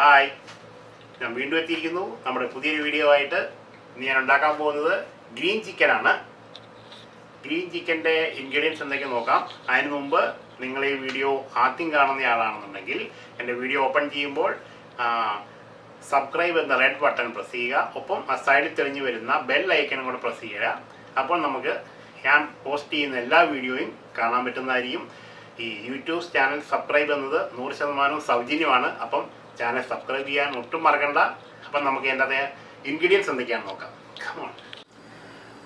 Hi. ഞാൻ വീണ്ടും എത്തിയിരിക്കുന്നു. നമ്മുടെ പുതിയൊരു വീഡിയോ ആയിട്ട് ഇന്ന് ഞാൻ ഉണ്ടാക്കാൻ പോകുന്നത് ഗ്രീൻ ചിക്കൻ ആണ്. ഗ്രീൻ ചിക്കന്റെ ഇൻഗ്രീഡിയൻസ് എന്തൊക്കെ നോക്കാം. അതിന് മുമ്പ് നിങ്ങൾ ഈ വീഡിയോ ആദ്യം കാണുന്ന ആളാണെന്നുണ്ടെങ്കിൽ എന്റെ വീഡിയോ ഓപ്പൺ ചെയ്യുമ്പോൾ സബ്സ്ക്രൈബ് എന്ന റെഡ് ബട്ടൺ പ്രസ് ചെയ്യുക. ഒപ്പം ആ സൈഡിൽ തെളിഞ്ഞു വരുന്ന ബെൽ ഐക്കണും കൂടെ പ്രസ് ചെയ്യുക. അപ്പോൾ നമുക്ക് ഞാൻ പോസ്റ്റ് ചെയ്യുന്ന എല്ലാ വീഡിയോയും കാണാൻ പറ്റുന്നതായിരിക്കും. ഈ യൂട്യൂബ് ചാനൽ സബ്സ്ക്രൈബ് എന്നത് നൂറ് ശതമാനം സൗജന്യമാണ്. അപ്പം ചാനൽ സബ്സ്ക്രൈബ് ചെയ്യാൻ ഒട്ടും മറക്കണ്ട. അപ്പം നമുക്ക് എന്റെ ഇൻഗ്രീഡിയൻസ് എന്തൊക്കെയാണെന്ന് നോക്കാം.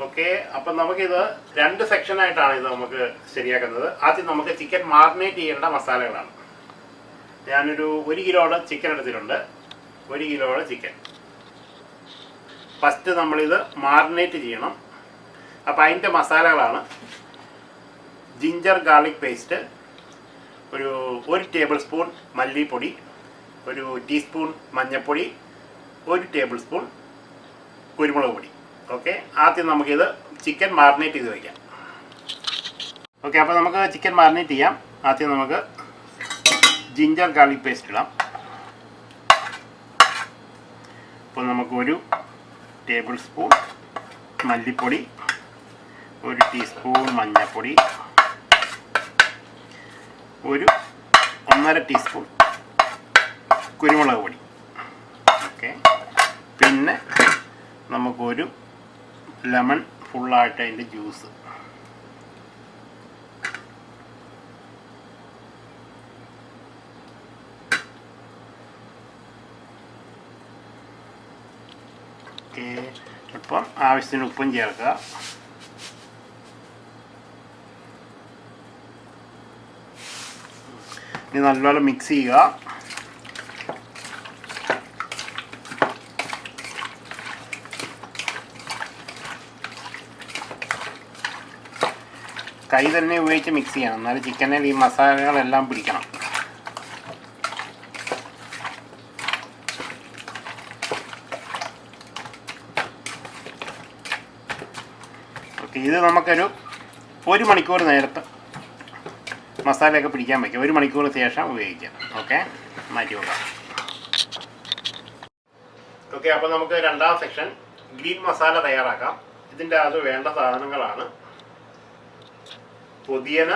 ഓക്കെ അപ്പം നമുക്കിത് രണ്ട് സെക്ഷനായിട്ടാണ് ഇത് നമുക്ക് ശരിയാക്കുന്നത്. ആദ്യം നമുക്ക് ചിക്കൻ മാറിനേറ്റ് ചെയ്യേണ്ട മസാലകളാണ്. ഞാനൊരു ഒരു കിലോയുടെ ചിക്കൻ എടുത്തിട്ടുണ്ട്. ഒരു കിലോയുടെ ചിക്കൻ ഫസ്റ്റ് നമ്മളിത് മാറിനേറ്റ് ചെയ്യണം. അപ്പം അതിന്റെ മസാലകളാണ് ജിഞ്ചർ ഗാർലിക് പേസ്റ്റ് ഒരു ഒരു ടേബിൾ സ്പൂൺ മല്ലിപ്പൊടി ഒരു ടീസ്പൂൺ മഞ്ഞൾപ്പൊടി ഒരു ടേബിൾ സ്പൂൺ കുരുമുളക് പൊടി. ഓക്കെ ആദ്യം നമുക്കിത് ചിക്കൻ മാറിനേറ്റ് ചെയ്ത് വയ്ക്കാം ഓക്കെ അപ്പോൾ നമുക്ക് ചിക്കൻ മാറിനേറ്റ് ചെയ്യാം. ആദ്യം നമുക്ക് ജിഞ്ചർ ഗാർലിക് പേസ്റ്റ് ഇടാം. അപ്പോൾ നമുക്ക് ഒരു ടേബിൾ സ്പൂൺ മല്ലിപ്പൊടി ഒരു ടീസ്പൂൺ മഞ്ഞൾപ്പൊടി ഒരു ഒന്നര ടീസ്പൂൺ കുരുമുളക് പൊടി. ഓക്കെ. പിന്നെ നമുക്കൊരു ലെമൺ ഫുള്ളായിട്ട് അതിന്റെ ജ്യൂസ്. ഓക്കെ. ഇപ്പം ആവശ്യത്തിന് ഉപ്പും ചേർക്കുക. ഇനി നല്ലപോലെ മിക്സ് ചെയ്യുക. കൈ തന്നെ ഉപയോഗിച്ച് മിക്സ് ചെയ്യണം. എന്നാലും ചിക്കനിൽ ഈ മസാലകളെല്ലാം പിടിക്കണം. ഇത് നമുക്കൊരു ഒരു മണിക്കൂർ നേരത്തെ മസാലയൊക്കെ പിടിക്കാൻ വയ്ക്കും ഒരു മണിക്കൂർ ശേഷം ഉപയോഗിക്കാം. ഓക്കെ മാറ്റി വെക്കാം. ഓക്കെ അപ്പോൾ നമുക്ക് രണ്ടാം സെക്ഷൻ ഗ്രീൻ മസാല തയ്യാറാക്കാം. ഇതിന്റെ അത് വേണ്ട സാധനങ്ങളാണ്. പുതിയന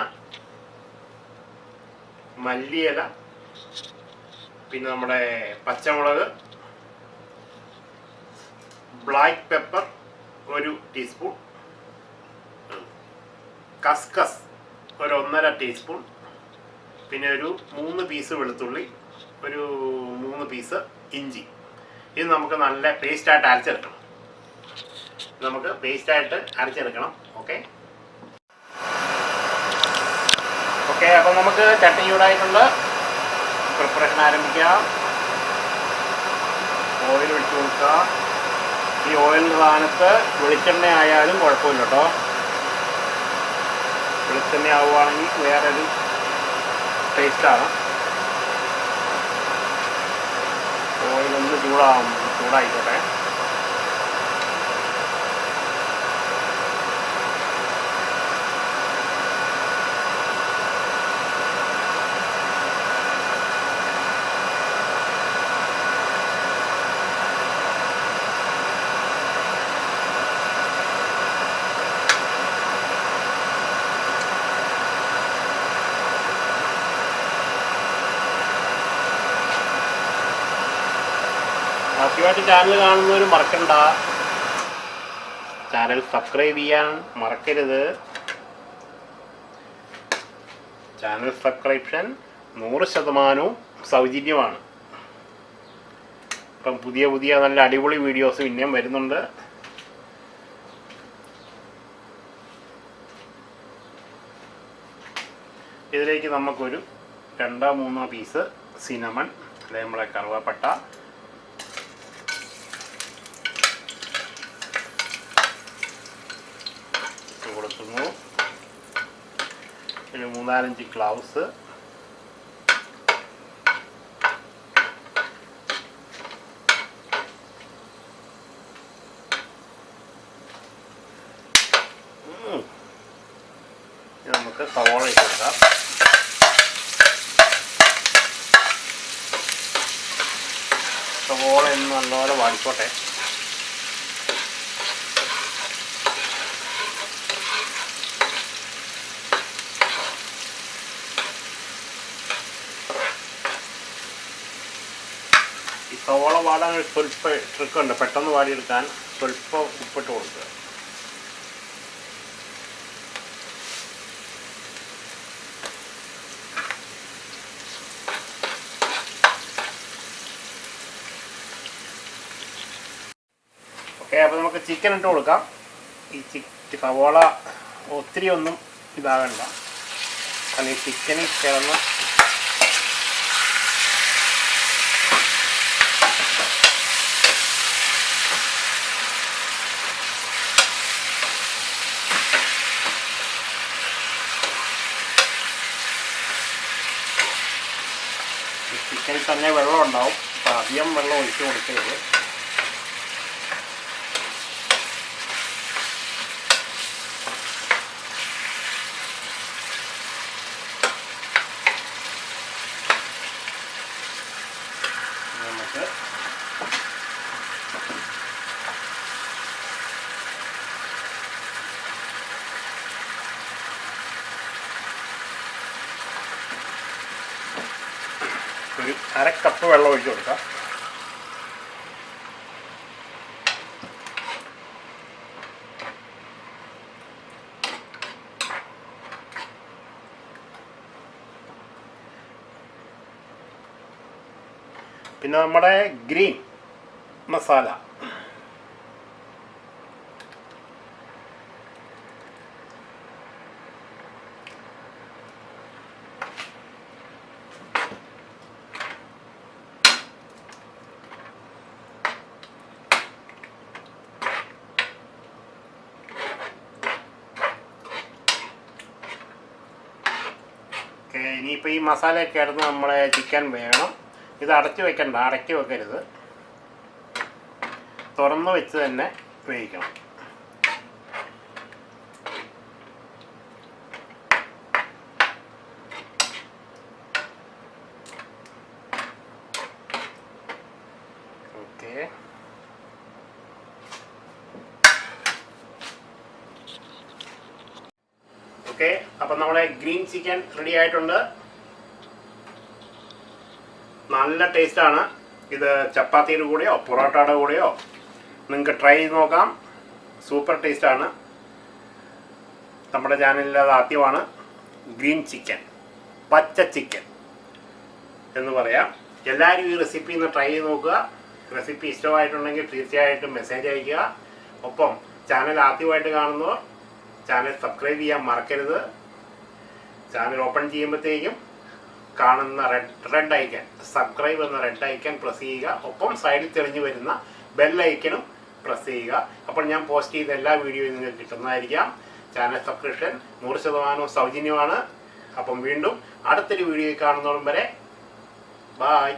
മല്ലിയില പിന്നെ നമ്മുടെ പച്ചമുളക് ബ്ലാക്ക് പെപ്പർ ഒരു ടീസ്പൂൺ കസ്കസ് ഒരു ഒന്നര ടീസ്പൂൺ പിന്നെ ഒരു മൂന്ന് പീസ് വെളുത്തുള്ളി ഒരു മൂന്ന് പീസ് ഇഞ്ചി. ഇത് നമുക്ക് നല്ല പേസ്റ്റായിട്ട് അരച്ചെടുക്കണം. നമുക്ക് പേസ്റ്റായിട്ട് അരച്ചെടുക്കണം ഓക്കെ ഓക്കെ അപ്പം നമുക്ക് ചട്ടി ചൂടായിട്ടുള്ള പ്രിപ്പറേഷൻ ആരംഭിക്കാം. ഓയിൽ ഒഴിച്ച് കൊടുക്കാം. ഈ ഓയിലിന്റെ സ്ഥാനത്ത് വെളിച്ചെണ്ണ ആയാലും കുഴപ്പമില്ല കേട്ടോ. വെളിച്ചെണ്ണ ആവുകയാണെങ്കിൽ വേറൊരു ടേസ്റ്റാണ് ഓയിലൊന്ന് ചൂടാവും ചൂടായിക്കോട്ടെ. ആദ്യമായിട്ട് ചാനൽ കാണുന്നവർ മറക്കണ്ട. ചാനൽ സബ്സ്ക്രൈബ് ചെയ്യാൻ മറക്കരുത്. ചാനൽ സബ്സ്ക്രിപ്ഷൻ നൂറ് ശതമാനവും സൗജന്യമാണ്. ഇപ്പം പുതിയ പുതിയ നല്ല അടിപൊളി വീഡിയോസ് പിന്നെയും വരുന്നുണ്ട്. ഇതിലേക്ക് നമുക്കൊരു രണ്ടോ മൂന്നോ പീസ് സിനമൺ അല്ലെങ്കിൽ നമ്മളെ കറുവപ്പട്ട ഇട്ട് കൊടുക്കുന്നു മൂന്നാലഞ്ച് ഗ്ലൗസ് നമുക്ക് സവോള ഇട്ട് കൊടുക്കാം സവോള എന്ന് നല്ലപോലെ വാടിക്കോട്ടെ വാടാൻ ഒരു സ്വല്പ ട്രിക്കുണ്ട്. പെട്ടെന്ന് വാടിയെടുക്കാൻ സ്വല്പം ഉപ്പിട്ട് കൊടുക്കുക. ഓക്കെ അപ്പോൾ നമുക്ക് ചിക്കൻ ഇട്ട് കൊടുക്കാം. ഈ ചി സവോള ഒത്തിരി ഒന്നും ഇതാകണ്ട. കാരണം ഈ ചിക്കനിൽ കിടന്ന് ഈ ചിക്കനിൽ തന്നെ വെള്ളം ഉണ്ടാവും അപ്പോൾ അധികം വെള്ളം ഒഴിച്ച് കൊടുക്കരുത് നമുക്ക് ഒരു അര കപ്പ് വെള്ളം ഒഴിച്ച് കൊടുക്കാം. പിന്നെ നമ്മുടെ ഗ്രീൻ മസാല. ഇനിയിപ്പോൾ ഈ മസാലയൊക്കെ ആയിരുന്നു നമ്മളെ ചിക്കൻ വേണം. ഇത് അടച്ചു വെക്കണ്ട അടക്കി വെക്കരുത്. തുറന്ന് വെച്ച് തന്നെ വേവിക്കണം ഓക്കെ ഓക്കെ അപ്പം നമ്മുടെ ഗ്രീൻ ചിക്കൻ റെഡി ആയിട്ടുണ്ട്. നല്ല ടേസ്റ്റാണ് ഇത് ചപ്പാത്തിയുടെ കൂടെയോ പൊറോട്ടയുടെ കൂടെയോ നിങ്ങൾക്ക് ട്രൈ ചെയ്ത് നോക്കാം. സൂപ്പർ ടേസ്റ്റാണ് നമ്മുടെ ചാനലിൽ അത് ആദ്യമാണ്. ഗ്രീൻ ചിക്കൻ പച്ച ചിക്കൻ എന്ന് പറയാം. എല്ലാവരും ഈ റെസിപ്പി ഒന്ന് ട്രൈ ചെയ്ത് നോക്കുക. റെസിപ്പി ഇഷ്ടമായിട്ടുണ്ടെങ്കിൽ തീർച്ചയായിട്ടും മെസ്സേജ് അയയ്ക്കുക. ഒപ്പം ചാനൽ ആദ്യമായിട്ട് കാണുന്നവർ ചാനൽ സബ്സ്ക്രൈബ് ചെയ്യാൻ മറക്കരുത്. ചാനൽ ഓപ്പൺ ചെയ്യുമ്പോഴത്തേക്കും കാണുന്ന റെഡ് റെഡ് ഐക്കൺ സബ്സ്ക്രൈബ് എന്ന റെഡ് ഐക്കൺ പ്രസ് ചെയ്യുക. ഒപ്പം സൈഡിൽ തെളിഞ്ഞു വരുന്ന ബെൽ ഐക്കണും പ്രസ് ചെയ്യുക. അപ്പോൾ ഞാൻ പോസ്റ്റ് ചെയ്ത എല്ലാ വീഡിയോയും നിങ്ങൾക്ക് കിട്ടുന്നതായിരിക്കാം. ചാനൽ സബ്സ്ക്രിപ്ഷൻ നൂറ് ശതമാനവും സൗജന്യമാണ്. അപ്പം വീണ്ടും അടുത്തൊരു വീഡിയോ കാണുന്നോളം വരെ ബായ്